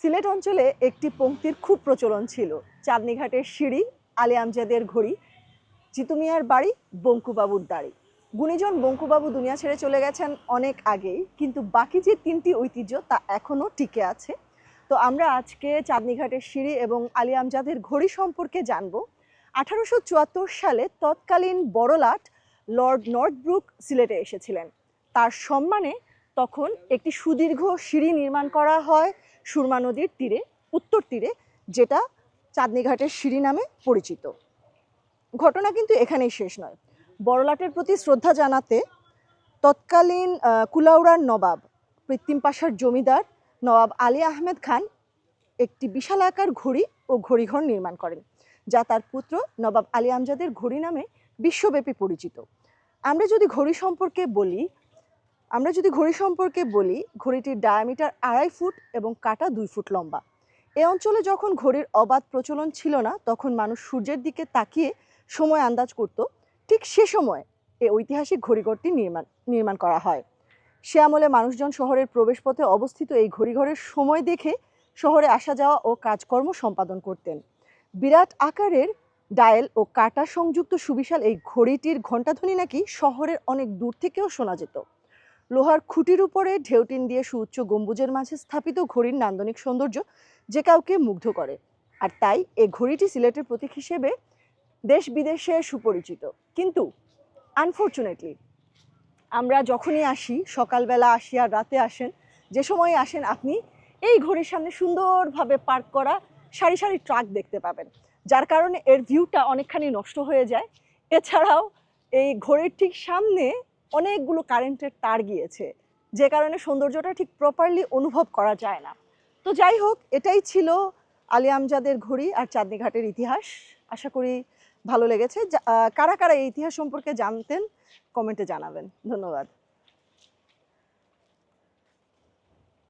সিলেট অঞ্চলে একটি পংক্তির খুব প্রচলন ছিল। চাঁদনীঘাটের সিঁড়ি, আলী আমজাদের ঘড়ি জিতু মিয়ার বাড়ি, বঙ্কুবাবুর দাড়ি। গুণীজন বঙ্কুবাবু দুনিয়া ছেড়ে চলে গেছেন অনেক আগেই, কিন্তু বাকি যে তিনটি ঐতিহ্য তা এখনও টিকে আছে। তো আমরা আজকে চাঁদনীঘাটের সিঁড়ি এবং আলী আমজাদের ঘড়ি সম্পর্কে জানব। আঠারোশো চুয়াত্তর সালে তৎকালীন বড়লাট লর্ড নর্থব্রুক সিলেটে এসেছিলেন। তার সম্মানে তখন একটি সুদীর্ঘ সিঁড়ি নির্মাণ করা হয়। সুরমা নদীর তীরে, উত্তর তীরে, যেটা চাঁদনীঘাটের সিঁড়ি নামে পরিচিত। ঘটনা কিন্তু এখানেই শেষ নয়। বড়লাটের প্রতি শ্রদ্ধা জানাতে তৎকালীন কুলাউড়ার নবাব, কৃত্রিম পাশার জমিদার নবাব আলী আহমেদ খান একটি বিশাল আকার ঘড়ি ও ঘড়িঘর নির্মাণ করেন, যা তার পুত্র নবাব আলী আমজাদের ঘড়ি নামে বিশ্বব্যাপী পরিচিত। আমরা যদি ঘড়ি সম্পর্কে বলি আমরা যদি ঘড়ি সম্পর্কে বলি, ঘড়িটির ডায়ামিটার আড়াই ফুট এবং কাটা দুই ফুট লম্বা। এ অঞ্চলে যখন ঘড়ির অবাধ প্রচলন ছিল না, তখন মানুষ সূর্যের দিকে তাকিয়ে সময় আন্দাজ করত। ঠিক সে সময় এই ঐতিহাসিক ঘড়িঘরটি নির্মাণ নির্মাণ করা হয়। সে আমলে মানুষজন শহরের প্রবেশপথে অবস্থিত এই ঘড়িঘরের সময় দেখে শহরে আসা যাওয়া ও কাজকর্ম সম্পাদন করতেন। বিরাট আকারের ডায়েল ও কাটা সংযুক্ত সুবিশাল এই ঘড়িটির ঘণ্টাধ্বনি নাকি শহরের অনেক দূর থেকেও শোনা যেত। লোহার খুঁটির উপরে ঢেউটিন দিয়ে সুউচ্চ গম্বুজের মাঝে স্থাপিত ঘড়ির নান্দনিক সৌন্দর্য যে কাউকে মুগ্ধ করে। আর তাই এই ঘড়িটি সিলেটের প্রতীক হিসেবে দেশ বিদেশে সুপরিচিত। কিন্তু আনফর্চুনেটলি আমরা যখনই আসি, সকালবেলা আসি আর রাতে আসেন, যে সময় আসেন আপনি, এই ঘড়ির সামনে সুন্দরভাবে পার্ক করা সারি সারি ট্রাক দেখতে পাবেন। যার কারণে এর ভিউটা অনেকখানি নষ্ট হয়ে যায়। এছাড়াও এই ঘড়ির ঠিক সামনে অনেকগুলো কারেন্টের তার গিয়েছে, যে কারণে সৌন্দর্যটা ঠিক প্রপারলি অনুভব করা যায় না। তো যাই হোক, এটাই ছিল আলী আমজাদের ঘড়ি আর চাঁদনীঘাটের ইতিহাস। আশা করি ভালো লেগেছে। কারা কারা এই ইতিহাস সম্পর্কে জানতেন কমেন্টে জানাবেন। ধন্যবাদ।